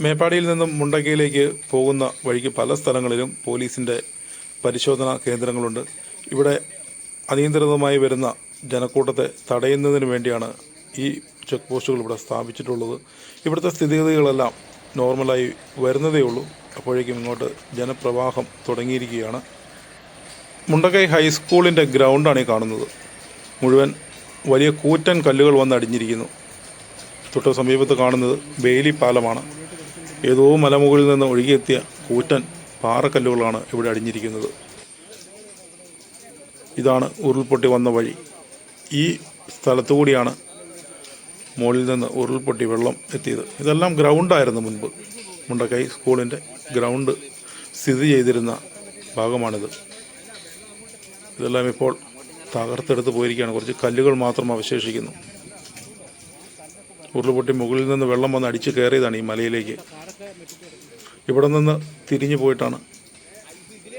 മേപ്പാടിയിൽ നിന്നും മുണ്ടക്കയിലേക്ക് പോകുന്ന വഴിക്ക് പല സ്ഥലങ്ങളിലും പോലീസിന്റെ പരിശോധനാ കേന്ദ്രങ്ങളുണ്ട്. ഇവിടെ അനിയന്ത്രിതമായി വരുന്ന ജനക്കൂട്ടത്തെ തടയുന്നതിന് വേണ്ടിയാണ് ഈ ചെക്ക് പോസ്റ്റുകൾ ഇവിടെ സ്ഥാപിച്ചിട്ടുള്ളത്. ഇവിടുത്തെ സ്ഥിതിഗതികളെല്ലാം നോർമലായി വരുന്നതേ ഉള്ളൂ. അപ്പോഴേക്കും ഇങ്ങോട്ട് ജനപ്രവാഹം തുടങ്ങിയിരിക്കുകയാണ്. മുണ്ടക്കൈ ഹൈസ്കൂളിന്റെ ഗ്രൗണ്ടാണ് ഈ കാണുന്നത്. മുഴുവൻ വലിയ കൂറ്റൻ കല്ലുകൾ വന്ന് അടിഞ്ഞിരിക്കുന്നു തൊട്ട് സമീപത്ത് കാണുന്നത് ബെയിലി പാലമാണ് ഏതോ മലമുകളിൽ നിന്ന് ഒഴുകിയെത്തിയ കൂറ്റൻ പാറക്കല്ലുകളാണ് ഇവിടെ അടിഞ്ഞിരിക്കുന്നത്. ഇതാണ് ഉരുൾപൊട്ടി വന്ന വഴി. ഈ സ്ഥലത്തു കൂടിയാണ് മുകളിൽ നിന്ന് ഉരുൾപൊട്ടി വെള്ളം എത്തിയത്. ഇതെല്ലാം ഗ്രൗണ്ടായിരുന്നു മുൻപ്. മുണ്ടക്കൈ സ്കൂളിന്റെ ഗ്രൗണ്ട് സ്ഥിതി ചെയ്തിരുന്ന ഭാഗമാണിത്. ഇതെല്ലാം ഇപ്പോൾ തകർത്തെടുത്ത് പോയിരിക്കുകയാണ്. കുറച്ച് കല്ലുകൾ മാത്രം അവശേഷിക്കുന്നു. ഉരുൾപൊട്ടി മുകളിൽ നിന്ന് വെള്ളം വന്ന് അടിച്ച് കയറിയതാണ് ഈ മലയിലേക്ക്. ഇവിടെ നിന്ന് തിരിഞ്ഞു പോയിട്ടാണ്.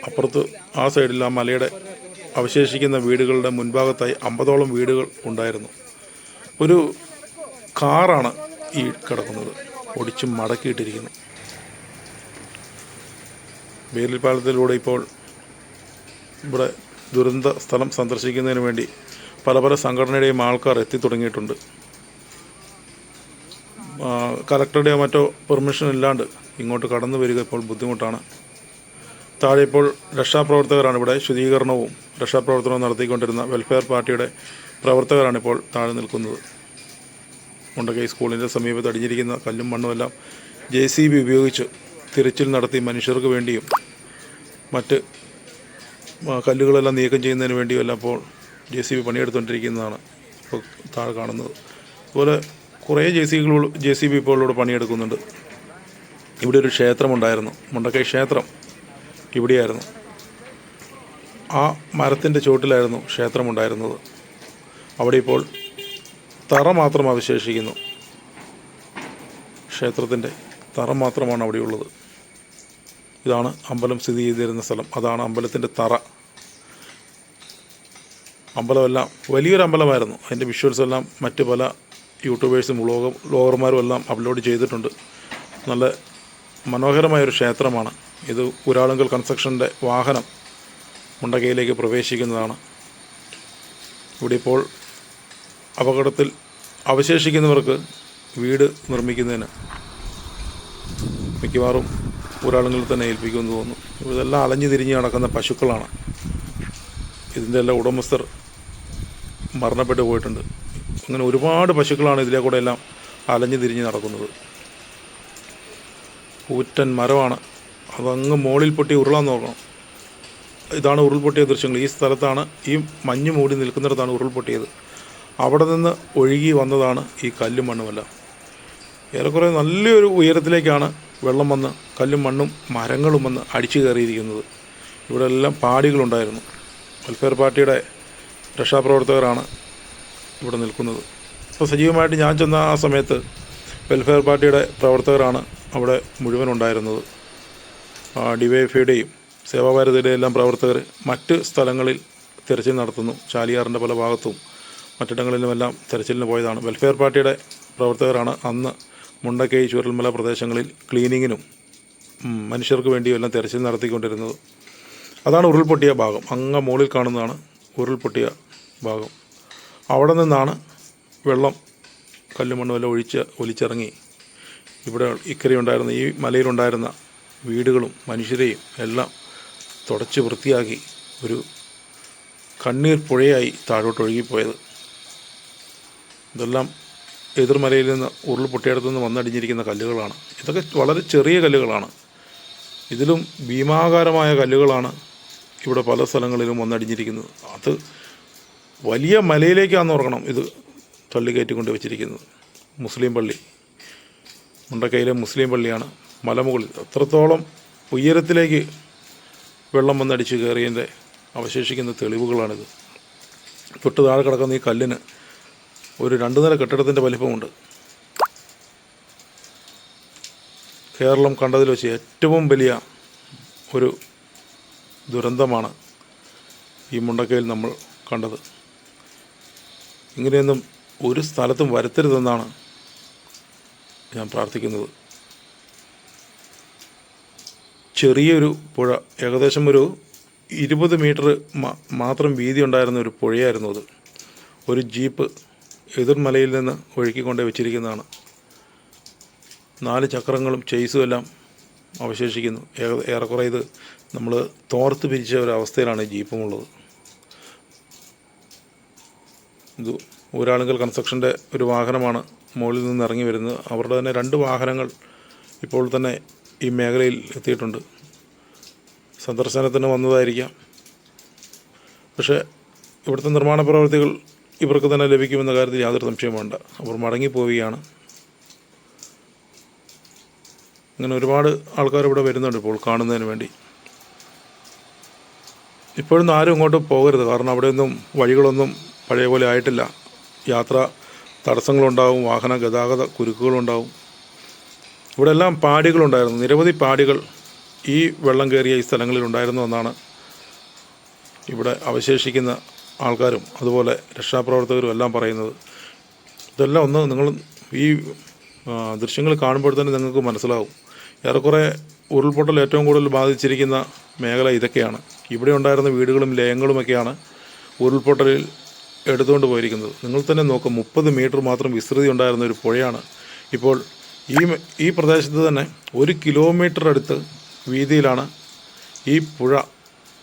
അപ്പുറത്ത് ആ സൈഡിൽ ആ മലയുടെ അവശേഷിക്കുന്ന വീടുകളുടെ മുൻഭാഗത്തായി അമ്പതോളം വീടുകൾ ഉണ്ടായിരുന്നു. ഒരു കാറാണ് ഈ കിടക്കുന്നത്. ഒടിച്ച് മടക്കിയിട്ടിരിക്കുന്നു. വേലിപ്പാലത്തിലൂടെ ഇപ്പോൾ ഇവിടെ ദുരന്ത സ്ഥലം സന്ദർശിക്കുന്നതിന് വേണ്ടി പല പല സംഘടനയുടെയും ആൾക്കാർ എത്തിത്തുടങ്ങിയിട്ടുണ്ട് ആ, കലക്ടറുടെയോ മറ്റോ പെർമിഷൻ ഇല്ലാണ്ട് ഇങ്ങോട്ട് കടന്നു വരിക ഇപ്പോൾ ബുദ്ധിമുട്ടാണ്. താഴെ ഇപ്പോൾ രക്ഷാപ്രവർത്തകരാണ് ഇവിടെ ശുചീകരണവും രക്ഷാപ്രവർത്തനവും നടത്തിക്കൊണ്ടിരുന്ന വെൽഫെയർ പാർട്ടിയുടെ പ്രവർത്തകരാണ് ഇപ്പോൾ താഴെ നിൽക്കുന്നത്. മുണ്ടക്കൈ സ്കൂളിന്റെ സമീപത്ത് അടിഞ്ഞിരിക്കുന്ന കല്ലും മണ്ണും എല്ലാം ജെ സി ബി ഉപയോഗിച്ച് തിരച്ചിൽ നടത്തി മനുഷ്യർക്ക് വേണ്ടിയും മറ്റ് കല്ലുകളെല്ലാം നീക്കം ചെയ്യുന്നതിന് വേണ്ടിയും എല്ലാം ഇപ്പോൾ ജെ സി ബി പണിയെടുത്തുകൊണ്ടിരിക്കുന്നതാണ് ഇപ്പോൾ താഴെ കാണുന്നത്. അതുപോലെ കുറേ ജെ സി ബികൾ ജെ സി ബി പണിയെടുക്കുന്നുണ്ട്. ഇവിടെ ഒരു ക്ഷേത്രമുണ്ടായിരുന്നു. മുണ്ടക്കൈ ക്ഷേത്രം ഇവിടെയായിരുന്നു. ആ മരത്തിന്റെ ചുവട്ടിലായിരുന്നു ക്ഷേത്രമുണ്ടായിരുന്നത്. അവിടെ ഇപ്പോൾ തറ മാത്രം അവശേഷിക്കുന്നു. ക്ഷേത്രത്തിന്റെ തറ മാത്രമാണ് അവിടെയുള്ളത് ഇതാണ് അമ്പലം സ്ഥിതി ചെയ്തിരുന്ന സ്ഥലം. അതാണ് അമ്പലത്തിന്റെ തറ. അമ്പലമെല്ലാം വലിയൊരു അമ്പലമായിരുന്നു. അതിന്റെ വിഷ്വൽസ് എല്ലാം മറ്റ് പല യൂട്യൂബേഴ്സും വ്ളോഗ വ്ളോഗർമാരും എല്ലാം അപ്ലോഡ് ചെയ്തിട്ടുണ്ട്. നല്ല മനോഹരമായൊരു ക്ഷേത്രമാണ്. ഇത് ഉരാളുങ്കൽ കൺസ്ട്രക്ഷന്റെ വാഹനം മുണ്ടകയിലേക്ക് പ്രവേശിക്കുന്നതാണ്. ഇവിടെ ഇപ്പോൾ അപകടത്തിൽ അവശേഷിക്കുന്നവർക്ക് വീട് നിർമ്മിക്കുന്നതിന് മിക്കവാറും ഊരാളുങ്ങളിൽ തന്നെ ഏൽപ്പിക്കുമെന്ന് തോന്നുന്നു. ഇതെല്ലാം അലഞ്ഞു തിരിഞ്ഞ് നടക്കുന്ന പശുക്കളാണ്. ഇതിന്റെ എല്ലാം ഉടമസ്ഥർ മരണപ്പെട്ടു പോയിട്ടുണ്ട്. അങ്ങനെ ഒരുപാട് പശുക്കളാണ് ഇതിലെ കൂടെ എല്ലാം അലഞ്ഞു തിരിഞ്ഞ് നടക്കുന്നത്. കൂറ്റൻ മരമാണ്. അതങ്ങ് മുകളിൽ പൊട്ടി ഉരുളാൻ നോക്കണം ഇതാണ് ഉരുൾപൊട്ടിയ ദൃശ്യങ്ങൾ. ഈ സ്ഥലത്താണ് ഈ മഞ്ഞ് മൂടി നിൽക്കുന്നിടത്താണ് ഉരുൾപൊട്ടിയത്. അവിടെ നിന്ന് ഒഴുകി വന്നതാണ് ഈ കല്ലും മണ്ണുമെല്ലാം ഏറെക്കുറെ നല്ലൊരു ഉയരത്തിലേക്കാണ് വെള്ളം വന്ന് കല്ലും മണ്ണും മരങ്ങളും വന്ന് അടിച്ചു കയറിയിരിക്കുന്നത്. ഇവിടെ എല്ലാം പാടികളുണ്ടായിരുന്നു. വെൽഫെയർ പാർട്ടിയുടെ രക്ഷാപ്രവർത്തകരാണ് ഇവിടെ നിൽക്കുന്നത്. അപ്പോൾ സജീവമായിട്ട് ഞാൻ ചെന്ന ആ സമയത്ത് വെൽഫെയർ പാർട്ടിയുടെ പ്രവർത്തകരാണ് അവിടെ മുഴുവൻ ഉണ്ടായിരുന്നത്. ഡിവൈഎഫ്ഐയുടെയും സേവാഭാരതിയുടെ എല്ലാം പ്രവർത്തകർ മറ്റ് സ്ഥലങ്ങളിൽ തിരച്ചിൽ നടത്തുന്നു. ചാലിയാറിന്റെ പല ഭാഗത്തും മറ്റിടങ്ങളിലുമെല്ലാം തിരച്ചിലിന് പോയതാണ്. വെൽഫെയർ പാർട്ടിയുടെ പ്രവർത്തകരാണ് അന്ന് മുണ്ടക്കൈ ചുരൽമല പ്രദേശങ്ങളിൽ ക്ലീനിങ്ങിനും മനുഷ്യർക്ക് വേണ്ടിയും എല്ലാം തിരച്ചിൽ നടത്തിക്കൊണ്ടിരുന്നത്. അതാണ് ഉരുൾപൊട്ടിയ ഭാഗം. അങ്ങ് മുകളിൽ കാണുന്നതാണ് ഉരുൾപൊട്ടിയ ഭാഗം. അവിടെ നിന്നാണ് വെള്ളം കല്ലും വല്ല ഒഴിച്ച് ഒലിച്ചിറങ്ങി. ഇവിടെ ഇക്കരെ ഉണ്ടായിരുന്ന ഈ മലയിലുണ്ടായിരുന്ന വീടുകളും മനുഷ്യരെയും എല്ലാം തുടച്ച് വൃത്തിയാക്കി ഒരു കണ്ണീർ പുഴയായി താഴോട്ട് ഒഴുകിപ്പോയത്. ഇതെല്ലാം എതിർമലയിൽ നിന്ന് ഉരുൾ പൊട്ടിയടുത്തു നിന്ന് വന്നടിഞ്ഞിരിക്കുന്ന കല്ലുകളാണ്. ഇതൊക്കെ വളരെ ചെറിയ കല്ലുകളാണ്. ഇതിലും ഭീമാകാരമായ കല്ലുകളാണ് ഇവിടെ പല സ്ഥലങ്ങളിലും വന്നടിഞ്ഞിരിക്കുന്നത്. അത് വലിയ മലയിലേക്കാണെന്ന് ഓർക്കണം. ഇത് തള്ളിക്കയറ്റിക്കൊണ്ട് വെച്ചിരിക്കുന്നത്. മുസ്ലിം പള്ളി. മുണ്ടക്കയിലെ മുസ്ലിം പള്ളിയാണ് മലമുകളിൽ. അത്രത്തോളം ഉയരത്തിലേക്ക് വെള്ളം വന്നടിച്ച് കയറിയതിന്റെ അവശേഷിക്കുന്ന തെളിവുകളാണിത്. തൊട്ട് താഴെ കിടക്കുന്ന ഈ കല്ലിന് ഒരു രണ്ടു നില കെട്ടിടത്തിന്റെ വലിപ്പമുണ്ട്. കേരളം കണ്ടതിൽ വെച്ച് ഏറ്റവും വലിയ ഒരു ദുരന്തമാണ് ഈ മുണ്ടക്കയിൽ നമ്മൾ കണ്ടത്. ഇങ്ങനെയൊന്നും ഒരു സ്ഥലത്തും വരുത്തരുതെന്നാണ് ഞാൻ പ്രാർത്ഥിക്കുന്നത്. ചെറിയൊരു പുഴ ഏകദേശം ഒരു ഇരുപത് മീറ്റർ മാത്രം വീതി ഉണ്ടായിരുന്ന ഒരു പുഴയായിരുന്നു അത്. ഒരു ജീപ്പ് എതിർമലയിൽ നിന്ന് ഒഴുക്കിക്കൊണ്ട് വെച്ചിരിക്കുന്നതാണ്. നാല് ചക്രങ്ങളും ചെയ്സും എല്ലാം അവശേഷിക്കുന്നു. ഏറെക്കുറെ ഇത് നമ്മൾ തോർത്ത് പിരിച്ച ഒരു അവസ്ഥയിലാണ് ഈ ജീപ്പും ഇത് ഊരാളുങ്കൽ കൺസ്ട്രക്ഷന്റെ ഒരു വാഹനമാണ് മുകളിൽ നിന്ന് ഇറങ്ങി വരുന്നത്. അവരുടെ തന്നെ രണ്ട് വാഹനങ്ങൾ ഇപ്പോൾ തന്നെ ഈ മേഖലയിൽ എത്തിയിട്ടുണ്ട്. സന്ദർശനത്തിന് വന്നതായിരിക്കാം. പക്ഷേ ഇവിടുത്തെ നിർമ്മാണ പ്രവർത്തികൾ ഇവർക്ക് തന്നെ ലഭിക്കുമെന്ന കാര്യത്തിൽ യാതൊരു സംശയവും വേണ്ട. അവർ മടങ്ങിപ്പോവുകയാണ്. അങ്ങനെ ഒരുപാട് ആൾക്കാർ ഇവിടെ വരുന്നുണ്ട് ഇപ്പോൾ കാണുന്നതിന് വേണ്ടി. ഇപ്പോഴൊന്നും ആരും ഇങ്ങോട്ട് പോകരുത്. കാരണം അവിടെയൊന്നും വഴികളൊന്നും പഴയ പോലെ ആയിട്ടില്ല. യാത്ര തടസ്സങ്ങളുണ്ടാവും വാഹന ഗതാഗത കുരുക്കുകളുണ്ടാവും. ഇവിടെ എല്ലാം പാടികളുണ്ടായിരുന്നു. നിരവധി പാടികൾ ഈ വെള്ളം കയറിയ ഈ സ്ഥലങ്ങളിൽ ഉണ്ടായിരുന്നു എന്നാണ് ഇവിടെ അവശേഷിക്കുന്ന ആൾക്കാരും അതുപോലെ രക്ഷാപ്രവർത്തകരും എല്ലാം പറയുന്നത്. ഇതെല്ലാം ഒന്ന് നിങ്ങൾ ഈ ദൃശ്യങ്ങൾ കാണുമ്പോൾ തന്നെ നിങ്ങൾക്ക് മനസ്സിലാവും. ഏറെക്കുറെ ഉരുൾപൊട്ടൽ ഏറ്റവും കൂടുതൽ ബാധിച്ചിരിക്കുന്ന മേഖല ഇതൊക്കെയാണ്. ഇവിടെ ഉണ്ടായിരുന്ന വീടുകളും ലയങ്ങളുമൊക്കെയാണ് ഉരുൾപൊട്ടലിൽ എടുത്തുകൊണ്ട് പോയിരിക്കുന്നത്. നിങ്ങൾ തന്നെ നോക്കും മുപ്പത് മീറ്റർ മാത്രം വിസ്തൃതി ഉണ്ടായിരുന്ന ഒരു പുഴയാണ്. ഇപ്പോൾ ഈ ഈ പ്രദേശത്ത് തന്നെ ഒരു കിലോമീറ്റർ അടുത്ത് വീതിയിലാണ് ഈ പുഴ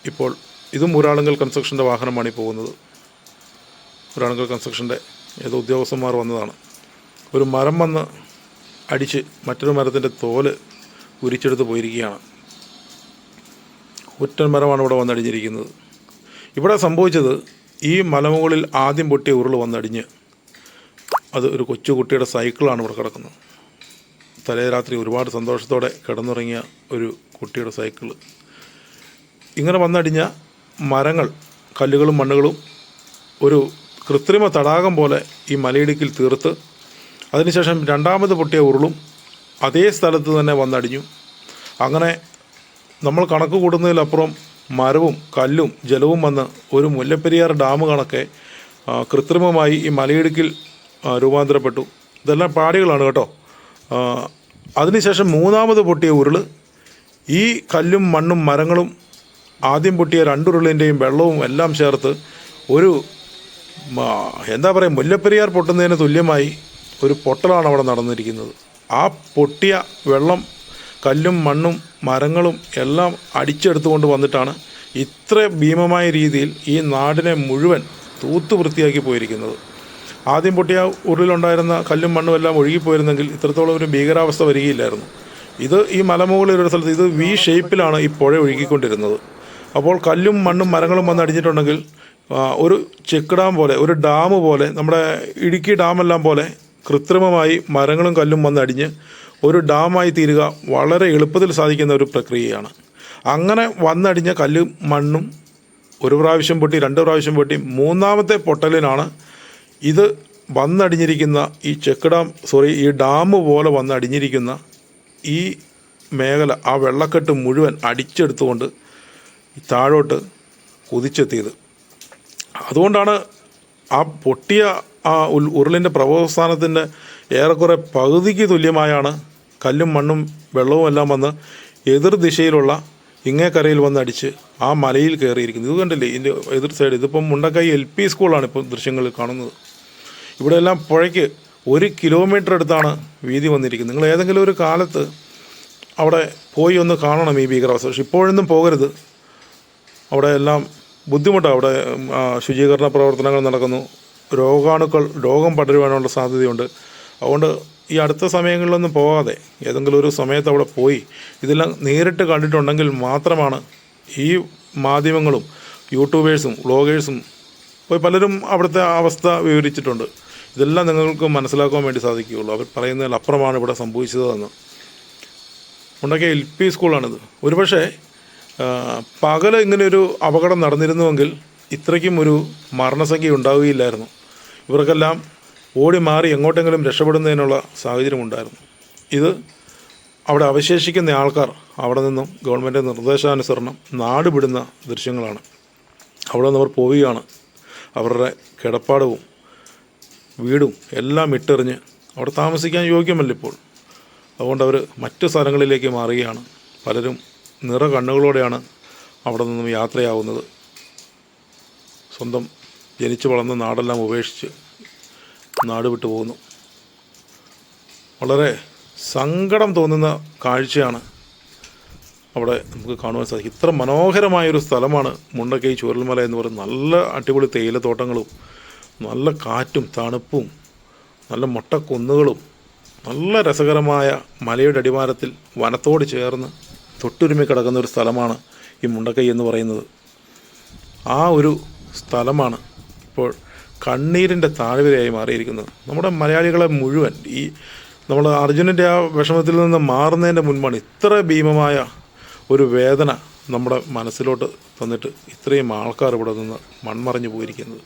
ഇപ്പോൾ. ഇതും ഊരാളുങ്കൽ കൺസ്ട്രക്ഷന്റെ വാഹനമാണ് ഈ പോകുന്നത്. ഊരാളുങ്കൽ കൺസ്ട്രക്ഷന്റെ ഏതോ ഉദ്യോഗസ്ഥന്മാർ വന്നതാണ്. ഒരു മരം വന്ന് അടിച്ച് മറ്റൊരു മരത്തിന്റെ തോൽ ഉരിച്ചെടുത്ത് പോയിരിക്കുകയാണ്. ഒറ്റ മരമാണ് ഇവിടെ വന്നടിഞ്ഞിരിക്കുന്നത്. ഇവിടെ സംഭവിച്ചത് ഈ മലമുകളിൽ ആദ്യം പൊട്ടിയ ഉരുൾ വന്നടിഞ്ഞ്. അത് ഒരു കൊച്ചുകുട്ടിയുടെ സൈക്കിളാണ് ഇവിടെ കിടക്കുന്നത്. തലേ രാത്രി ഒരുപാട് സന്തോഷത്തോടെ കിടന്നുറങ്ങിയ ഒരു കുട്ടിയുടെ സൈക്കിൾ ഇങ്ങനെ വന്നടിഞ്ഞ മരങ്ങൾ കല്ലുകളും മണ്ണുകളും ഒരു കൃത്രിമ തടാകം പോലെ ഈ മലയിടുക്കിൽ തീർത്ത് അതിനുശേഷം രണ്ടാമത് പൊട്ടിയ ഉരുളും അതേ സ്ഥലത്ത് തന്നെ വന്നടിഞ്ഞു. അങ്ങനെ നമ്മൾ കണക്ക് കൂടുന്നതിലപ്പുറം മരവും കല്ലും ജലവും വന്ന് ഒരു മുല്ലപ്പെരിയാർ ഡാം കണക്കെ കൃത്രിമമായി ഈ മലയിടുക്കിൽ രൂപാന്തരപ്പെട്ടു. ഇതെല്ലാം പാടികളാണ് കേട്ടോ. അതിനുശേഷം മൂന്നാമത് പൊട്ടിയ ഉരുൾ ഈ കല്ലും മണ്ണും മരങ്ങളും ആദ്യം പൊട്ടിയ രണ്ടുരുളിന്റെയും വെള്ളവും എല്ലാം ചേർത്ത് ഒരു എന്താ പറയുക മുല്ലപ്പെരിയാർ പൊട്ടുന്നതിന് തുല്യമായി ഒരു പൊട്ടലാണ് അവിടെ നടന്നിരിക്കുന്നത്. ആ പൊട്ടിയ വെള്ളം കല്ലും മണ്ണും മരങ്ങളും എല്ലാം അടിച്ചെടുത്തുകൊണ്ട് വന്നിട്ടാണ് ഇത്ര ഭീമമായ രീതിയിൽ ഈ നാടിനെ മുഴുവൻ തൂത്തു വൃത്തിയാക്കി പോയിരിക്കുന്നത്. ആദ്യം പൊട്ടിയ ഉരുളിലുണ്ടായിരുന്ന കല്ലും മണ്ണും എല്ലാം ഒഴുകിപ്പോയിരുന്നെങ്കിൽ ഇത്രത്തോളം ഒരു ഭീകരാവസ്ഥ വരികയില്ലായിരുന്നു. ഇത് ഈ മലമുകളിൽ ഒരു സ്ഥലത്ത് ഇത് വി ഷേപ്പിലാണ് ഈ പുഴ ഒഴുകിക്കൊണ്ടിരുന്നത്. അപ്പോൾ കല്ലും മണ്ണും മരങ്ങളും വന്ന് അടിഞ്ഞിട്ടുണ്ടെങ്കിൽ ഒരു ചെക്ക് ഡാം പോലെ ഒരു ഡാം പോലെ നമ്മുടെ ഇടുക്കി ഡാമെല്ലാം പോലെ കൃത്രിമമായി മരങ്ങളും കല്ലും വന്ന് അടിഞ്ഞ് ഒരു ഡാമായി തീരുക വളരെ എളുപ്പത്തിൽ സാധിക്കുന്ന ഒരു പ്രക്രിയയാണ്. അങ്ങനെ വന്നടിഞ്ഞ കല്ലും മണ്ണും ഒരു പ്രാവശ്യം പൊട്ടി രണ്ട് പ്രാവശ്യം പൊട്ടി മൂന്നാമത്തെ പൊട്ടലിനാണ് ഇത് വന്നടിഞ്ഞിരിക്കുന്ന ഈ ചെക്ക് ഡാം സോറി ഈ ഡാം പോലെ വന്നടിഞ്ഞിരിക്കുന്ന ഈ മേഖല ആ വെള്ളക്കെട്ട് മുഴുവൻ അടിച്ചെടുത്തുകൊണ്ട് താഴോട്ട് കുതിച്ചെത്തിയത്. അതുകൊണ്ടാണ് ആ പൊട്ടിയ ആ ഉരുളിന്റെ പ്രഭവസ്ഥാനത്തിന്റെ ഏറെക്കുറെ പകുതിക്ക് തുല്യമായാണ് കല്ലും മണ്ണും വെള്ളവും എല്ലാം വന്ന് എതിർ ദിശയിലുള്ള ഇങ്ങേക്കരയിൽ വന്നടിച്ച് ആ മലയിൽ കയറിയിരിക്കുന്നത്. ഇത് കണ്ടില്ലേ? ഇതിന്റെ എതിർ സൈഡ് ഇതിപ്പം മുണ്ടക്കൈ എൽ പി സ്കൂളാണ് ഇപ്പോൾ ദൃശ്യങ്ങളിൽ കാണുന്നത്. ഇവിടെ എല്ലാം പുഴയ്ക്ക് ഒരു കിലോമീറ്റർ അടുത്താണ് വീതി വന്നിരിക്കുന്നത്. നിങ്ങൾ ഏതെങ്കിലും ഒരു കാലത്ത് അവിടെ പോയി ഒന്ന് കാണണം ഈ ഭീകരാവസ്ഥ. പക്ഷെ ഇപ്പോഴൊന്നും പോകരുത്. അവിടെ എല്ലാം ബുദ്ധിമുട്ടാണ് അവിടെ ശുചീകരണ പ്രവർത്തനങ്ങൾ നടക്കുന്നു. രോഗാണുക്കൾ രോഗം പടരുവാനുള്ള സാധ്യതയുണ്ട്. അതുകൊണ്ട് ഈ അടുത്ത സമയങ്ങളിലൊന്നും പോകാതെ ഏതെങ്കിലും ഒരു സമയത്ത് അവിടെ പോയി ഇതെല്ലാം നേരിട്ട് കണ്ടിട്ടുണ്ടെങ്കിൽ മാത്രമാണ് ഈ മാധ്യമങ്ങളും യൂട്യൂബേഴ്സും വ്ളോഗേഴ്സും പലരും അവിടുത്തെ അവസ്ഥ വിവരിച്ചിട്ടുണ്ട്. ഇതെല്ലാം നിങ്ങൾക്ക് മനസ്സിലാക്കാൻ വേണ്ടി സാധിക്കുകയുള്ളൂ. അവർ പറയുന്നതിൽ അപ്പുറമാണ് ഇവിടെ സംഭവിച്ചതെന്ന്. ഉണ്ടാക്കിയ എൽ പി സ്കൂളാണിത്. ഒരുപക്ഷെ പകൽ ഇങ്ങനെയൊരു അപകടം നടന്നിരുന്നുവെങ്കിൽ ഇത്രയ്ക്കും ഒരു മരണസംഖ്യ ഉണ്ടാവുകയില്ലായിരുന്നു. ഇവർക്കെല്ലാം ഓടി മാറി എങ്ങോട്ടെങ്കിലും രക്ഷപ്പെടുന്നതിനുള്ള സാഹചര്യം ഉണ്ടായിരുന്നു ഇത് അവിടെ അവശേഷിക്കുന്ന ആൾക്കാർ അവിടെ നിന്നും ഗവൺമെന്റ് നിർദ്ദേശാനുസരണം നാട് വിടുന്ന ദൃശ്യങ്ങളാണ്. അവിടെ നിന്ന് അവർ പോവുകയാണ്. അവരുടെ കിടപ്പാടവും വീടും എല്ലാം ഇട്ടെറിഞ്ഞ് അവിടെ താമസിക്കാൻ യോഗ്യമല്ല ഇപ്പോൾ. അതുകൊണ്ട് അവർ മറ്റു സ്ഥലങ്ങളിലേക്ക് മാറുകയാണ്. പലരും നിറ കണ്ണുകളോടെയാണ് അവിടെ നിന്നും യാത്രയാവുന്നത്. സ്വന്തം ജനിച്ചു വളർന്ന നാടെല്ലാം ഉപേക്ഷിച്ച് നാട് വിട്ടു പോകുന്നു. വളരെ സങ്കടം തോന്നുന്ന കാഴ്ചയാണ് അവിടെ നമുക്ക് കാണുവാൻ സാധിക്കും. ഇത്ര മനോഹരമായൊരു സ്ഥലമാണ് മുണ്ടക്കൈ ചുരൽമല എന്ന് പറയുന്നത്. നല്ല അടിപൊളി തേയിലത്തോട്ടങ്ങളും നല്ല കാറ്റും തണുപ്പും നല്ല മൊട്ടക്കുന്നുകളും നല്ല രസകരമായ മലയുടെ അടിവാരത്തിൽ വനത്തോട് ചേർന്ന് തൊട്ടുരുമി കിടക്കുന്ന ഒരു സ്ഥലമാണ് ഈ മുണ്ടക്കൈ എന്ന് പറയുന്നത്. ആ ഒരു സ്ഥലമാണ് ഇപ്പോൾ കണ്ണീരിന്റെ താഴ്വരയായി മാറിയിരിക്കുന്നത് നമ്മുടെ മലയാളികളെ മുഴുവൻ ഈ നമ്മൾ അർജുനന്റെ ആ വിഷമത്തിൽ നിന്ന് മാറുന്നതിന്റെ മുൻപാണ് ഇത്ര ഭീമമായ ഒരു വേദന നമ്മുടെ മനസ്സിലോട്ട് തന്നിട്ട് ഇത്രയും ആൾക്കാർ ഇവിടെ നിന്ന് മൺമറഞ്ഞു പോയിരിക്കുന്നത്.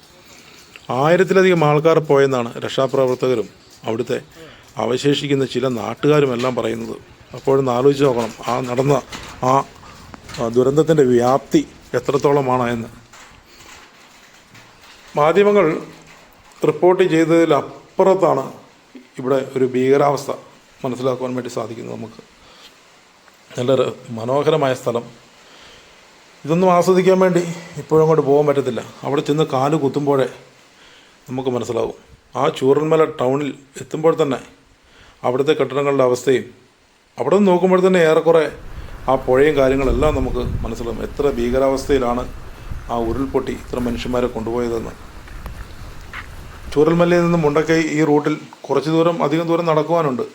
ആയിരത്തിലധികം ആൾക്കാർ പോയെന്നാണ് രക്ഷാപ്രവർത്തകരും അവിടുത്തെ അവശേഷിക്കുന്ന ചില നാട്ടുകാരും എല്ലാം പറയുന്നത്. അപ്പോഴൊന്ന് ആലോചിച്ച് നോക്കണം ആ നടന്ന ആ ദുരന്തത്തിന്റെ വ്യാപ്തി എത്രത്തോളമാണ് എന്ന്. മാധ്യമങ്ങൾ റിപ്പോർട്ട് ചെയ്തതിലപ്പുറത്താണ് ഇവിടെ ഒരു ഭീകരാവസ്ഥ മനസ്സിലാക്കുവാൻ വേണ്ടി സാധിക്കുന്നത് നമുക്ക്. നല്ലൊരു മനോഹരമായ സ്ഥലം. ഇതൊന്നും ആസ്വദിക്കാൻ വേണ്ടി ഇപ്പോഴും അങ്ങോട്ട് പോകാൻ പറ്റത്തില്ല. അവിടെ ചെന്ന് കാൽ കുത്തുമ്പോഴേ നമുക്ക് മനസ്സിലാവും. ആ ചൂരന്മല ടൗണിൽ എത്തുമ്പോൾ തന്നെ അവിടുത്തെ കെട്ടിടങ്ങളുടെ അവസ്ഥയും അവിടെ നിന്ന് നോക്കുമ്പോൾ തന്നെ ഏറെക്കുറെ ആ പുഴയും കാര്യങ്ങളെല്ലാം നമുക്ക് മനസ്സിലാവും. എത്ര ഭീകരാവസ്ഥയിലാണ് ആ ഉരുൾപൊട്ടി ഇത്ര മനുഷ്യന്മാരെ കൊണ്ടുപോയതെന്ന്. ചൂരൽമലയിൽ നിന്ന് മുണ്ടക്കൈ ഈ റൂട്ടിൽ കുറച്ച് ദൂരം അധികം ദൂരം നടക്കുവാനുണ്ട്.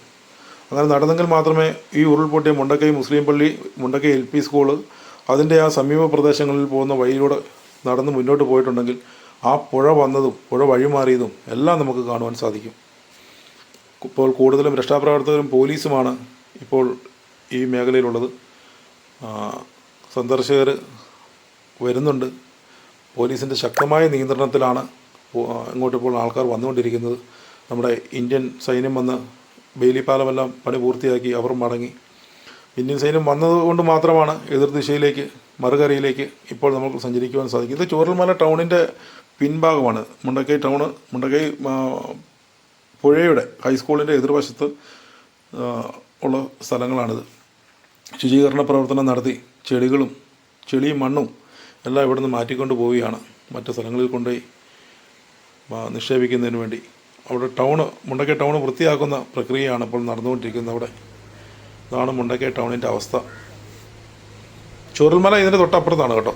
അങ്ങനെ നടന്നെങ്കിൽ മാത്രമേ ഈ ഉരുൾപൊട്ടിയ മുണ്ടക്കൈ മുസ്ലിം പള്ളി മുണ്ടക്കൈ എൽ പി സ്കൂൾ അതിന്റെ ആ സമീപ പ്രദേശങ്ങളിൽ പോകുന്ന വഴിയിലൂടെ നടന്ന് മുന്നോട്ട് പോയിട്ടുണ്ടെങ്കിൽ ആ പുഴ വന്നതും പുഴ വഴിമാറിയതും എല്ലാം നമുക്ക് കാണുവാൻ സാധിക്കും. ഇപ്പോൾ കൂടുതലും രക്ഷാപ്രവർത്തകരും പോലീസുമാണ് ഇപ്പോൾ ഈ മേഖലയിലുള്ളത്. സന്ദർശകർ വരുന്നുണ്ട്. പോലീസിന്റെ ശക്തമായ നിയന്ത്രണത്തിലാണ് ഇങ്ങോട്ട് ഇപ്പോൾ ആൾക്കാർ വന്നുകൊണ്ടിരിക്കുന്നത്. നമ്മുടെ ഇന്ത്യൻ സൈന്യം വന്ന് ബേലിപ്പാലമെല്ലാം പാലമെല്ലാം പണി പൂർത്തിയാക്കി അവർ മടങ്ങി. ഇന്ത്യൻ സൈന്യം വന്നതുകൊണ്ട് മാത്രമാണ് എതിർ ദിശയിലേക്ക് മറുകരയിലേക്ക് ഇപ്പോൾ നമുക്ക് സഞ്ചരിക്കുവാൻ സാധിക്കും. ഇത് ചൂരൽമല ടൗണിന്റെ പിൻഭാഗമാണ്. മുണ്ടക്കൈ ടൗണ് മുണ്ടക്കൈ പുഴയുടെ ഹൈസ്കൂളിന്റെ എതിർവശത്ത് ഉള്ള സ്ഥലങ്ങളാണിത്. ശുചീകരണ പ്രവർത്തനം നടത്തി ചെടികളും ചെളിയും മണ്ണും എല്ലാം ഇവിടെ നിന്ന് മാറ്റിക്കൊണ്ട് പോവുകയാണ്. മറ്റു സ്ഥലങ്ങളിൽ കൊണ്ടുപോയി നിക്ഷേപിക്കുന്നതിന് വേണ്ടി. അവിടെ ടൗണ് മുണ്ടക്കൈ ടൗൺ വൃത്തിയാക്കുന്ന പ്രക്രിയയാണ് ഇപ്പോൾ നടന്നുകൊണ്ടിരിക്കുന്നത് അവിടെ. ഇതാണ് മുണ്ടക്കൈ ടൗണിന്റെ അവസ്ഥ. ചുരൽമല ഇതിന്റെ തൊട്ടപ്പുറത്താണ് കേട്ടോ.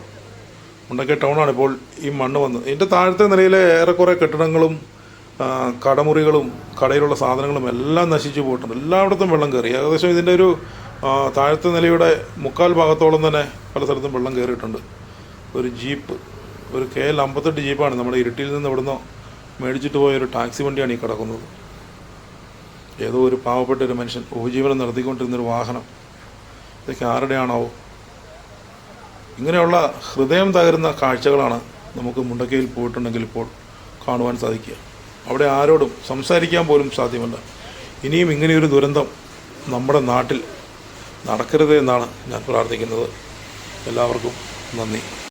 മുണ്ടക്കൈ ടൗണാണ് ഇപ്പോൾ ഈ മണ്ണ് വന്ന് ഇതിന്റെ താഴത്തെ നിലയിലെ ഏറെക്കുറെ കെട്ടിടങ്ങളും കടമുറികളും കടയിലുള്ള സാധനങ്ങളും എല്ലാം നശിച്ചു പോയിട്ടുണ്ട്. എല്ലായിടത്തും വെള്ളം കയറി. ഏകദേശം ഇതിന്റെ ഒരു താഴത്തെ നിലയുടെ മുക്കാൽ ഭാഗത്തോളം തന്നെ പല സ്ഥലത്തും വെള്ളം കയറിയിട്ടുണ്ട്. ഒരു ജീപ്പ് ഒരു കെ എൽ അമ്പത്തെട്ട് ജീപ്പാണ് നമ്മുടെ ഇരുട്ടിയിൽ നിന്ന് ഇവിടുന്ന് മേടിച്ചിട്ട് പോയ ഒരു ടാക്സി വണ്ടിയാണ് ഈ കിടക്കുന്നത്. ഏതോ ഒരു പാവപ്പെട്ട ഒരു മനുഷ്യൻ ഉപജീവനം നടത്തിക്കൊണ്ടിരുന്നൊരു വാഹനം. ഇതൊക്കെ ആരുടെയാണാവോ? ഇങ്ങനെയുള്ള ഹൃദയം തകരുന്ന കാഴ്ചകളാണ് നമുക്ക് മുണ്ടക്കയിൽ പോയിട്ടുണ്ടെങ്കിൽ ഇപ്പോൾ കാണുവാൻ സാധിക്കുക. അവിടെ ആരോടും സംസാരിക്കാൻ പോലും സാധ്യമല്ല. ഇനിയും ഇങ്ങനെയൊരു ദുരന്തം നമ്മുടെ നാട്ടിൽ നടക്കരുത് എന്നാണ് ഞാൻ പ്രാർത്ഥിക്കുന്നത്. എല്ലാവർക്കും നന്ദി.